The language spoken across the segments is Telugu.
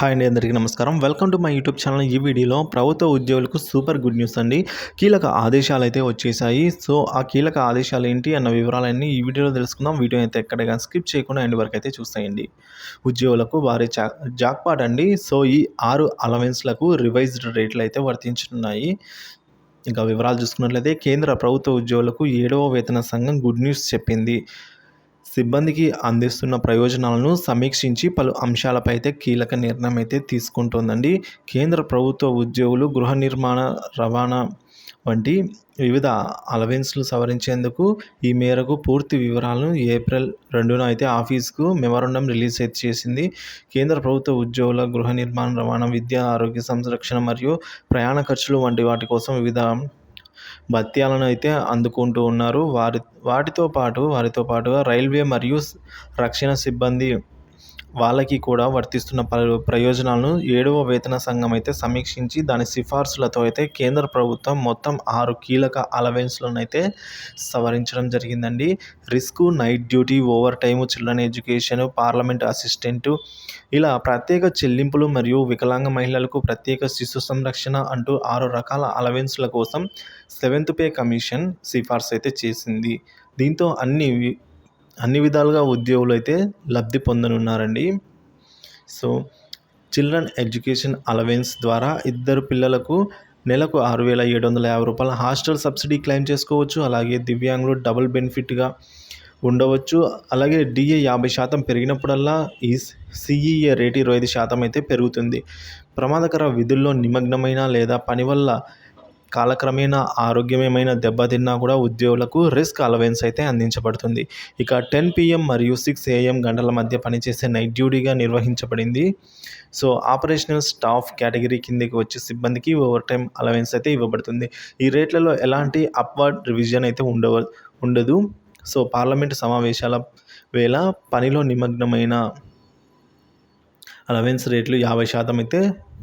హాయ్ అండి అందరికీ నమస్కారం. Welcome to my YouTube channel. ఈ వీడియోలో ప్రభుత్వ ఉద్యోగులకు సూపర్ గుడ్ న్యూస్ అండి. కీలక ఆదేశాలు అయితే వచ్చేసాయి. సో ఆ కీలక ఆదేశాలు ఏంటి అన్న వివరాలన్నీ ఈ వీడియోలో తెలుసుకుందాం. వీడియో అయితే ఎక్కడగా స్కిప్ చేయకుండా ఎండ్ వరకు అయితే చూస్తాయండి ఉద్యోగులకు వారి జాక్పాట్ అండి. సో ఈ ఆరు అలవెన్స్లకు రివైజ్డ్ రేట్లు అయితే వర్తించుతున్నాయి ఇంకా వివరాలు చూసుకున్నట్లయితే కేంద్ర ప్రభుత్వ ఉద్యోగులకు ఏడవ వేతన సంఘం గుడ్ న్యూస్ చెప్పింది. సిబ్బందికి అందిస్తున్న ప్రయోజనాలను సమీక్షించి పలు అంశాలపై అయితే కీలక నిర్ణయం అయితే తీసుకుంటోందండి. కేంద్ర ప్రభుత్వ ఉద్యోగులు గృహ నిర్మాణ రవాణా వంటి వివిధ అలవెన్స్లు సవరించేందుకు ఈ మేరకు పూర్తి వివరాలను ఏప్రిల్ రెండున అయితే ఆఫీస్కు మెమరాండం రిలీజ్ అయితే చేసింది. కేంద్ర ప్రభుత్వ ఉద్యోగుల గృహ నిర్మాణ రవాణా విద్య ఆరోగ్య సంరక్షణ మరియు ప్రయాణ ఖర్చులు వంటి వాటి కోసం వివిధ భత్యాలను అయితే అందుకుంటూ ఉన్నారు. వారి వాటితో పాటు వారితో పాటుగా రైల్వే మరియు రక్షణ సిబ్బంది వాళ్ళకి కూడా వర్తిస్తున్న ప్రయోజనాలను ఏడవ వేతన సంఘం అయితే సమీక్షించి దాని సిఫార్సులతో అయితే కేంద్ర ప్రభుత్వం మొత్తం ఆరు కీలక అలవెన్స్లను అయితే సవరించడం జరిగిందండి. Risk night duty overtime children education parliament assistant ఇలా ప్రత్యేక చెల్లింపులు మరియు వికలాంగ మహిళలకు ప్రత్యేక శిశు సంరక్షణ అంటూ ఆరు రకాల అలవెన్స్ల కోసం సెవెంత్ పే కమిషన్ సిఫార్సు అయితే చేసింది. దీంతో అన్ని అన్ని విధాలుగా ఉద్యోగులు అయితే లబ్ధి పొందనున్నారండి. సో చిల్డ్రన్ ఎడ్యుకేషన్ అలవెన్స్ ద్వారా ఇద్దరు పిల్లలకు నెలకు ఆరు వేల ఏడు వందల యాభై రూపాయల హాస్టల్ సబ్సిడీ క్లెయిమ్ చేసుకోవచ్చు. అలాగే దివ్యాంగులు డబుల్ బెనిఫిట్గా ఉండవచ్చు. అలాగే డిఏ యాభై శాతం పెరిగినప్పుడల్లా ఈ సిఈఏ రేట్ ఇరవై ఐదు శాతం అయితే పెరుగుతుంది. ప్రమాదకర విధుల్లో నిమగ్నమైన లేదా పని వల్ల కాలక్రమేణా ఆరోగ్యమేమైనా దెబ్బతిన్నా కూడా ఉద్యోగులకు రిస్క్ అలవెన్స్ అయితే అందించబడుతుంది. ఇక టెన్ పిఎం మరియు సిక్స్ ఏఎం గంటల మధ్య పనిచేసే నైట్ డ్యూటీగా నిర్వహించబడింది. సో ఆపరేషనల్ స్టాఫ్ కేటగిరీ కిందకి వచ్చే సిబ్బందికి ఓవర్ టైం అలవెన్స్ అయితే ఇవ్వబడుతుంది. ఈ రేట్లలో ఎలాంటి అప్వర్డ్ రివిజన్ అయితే ఉండవ ఉండదు. సో పార్లమెంటు సమావేశాల వేళ పనిలో నిమగ్నమైన అలవెన్స్ రేట్లు యాభై శాతం అయితే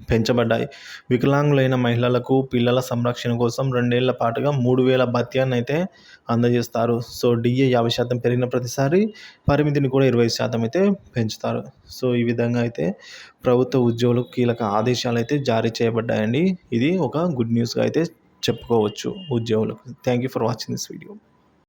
పెంచబడ్డాయి. వికలాంగులైన మహిళలకు పిల్లల సంరక్షణ కోసం రెండేళ్ళ పాటుగా మూడు వేల భత్యాన్ని అయితే అందజేస్తారు. సో డిఏ యాభై శాతం పెరిగిన ప్రతిసారి పరిమితిని కూడా ఇరవై శాతం అయితే పెంచుతారు. సో ఈ విధంగా అయితే ప్రభుత్వ ఉద్యోగులకు కీలక ఆదేశాలు అయితే జారీ చేయబడ్డాయండి. ఇది ఒక గుడ్ న్యూస్గా అయితే చెప్పుకోవచ్చు ఉద్యోగులకు. Thank you for watching this video.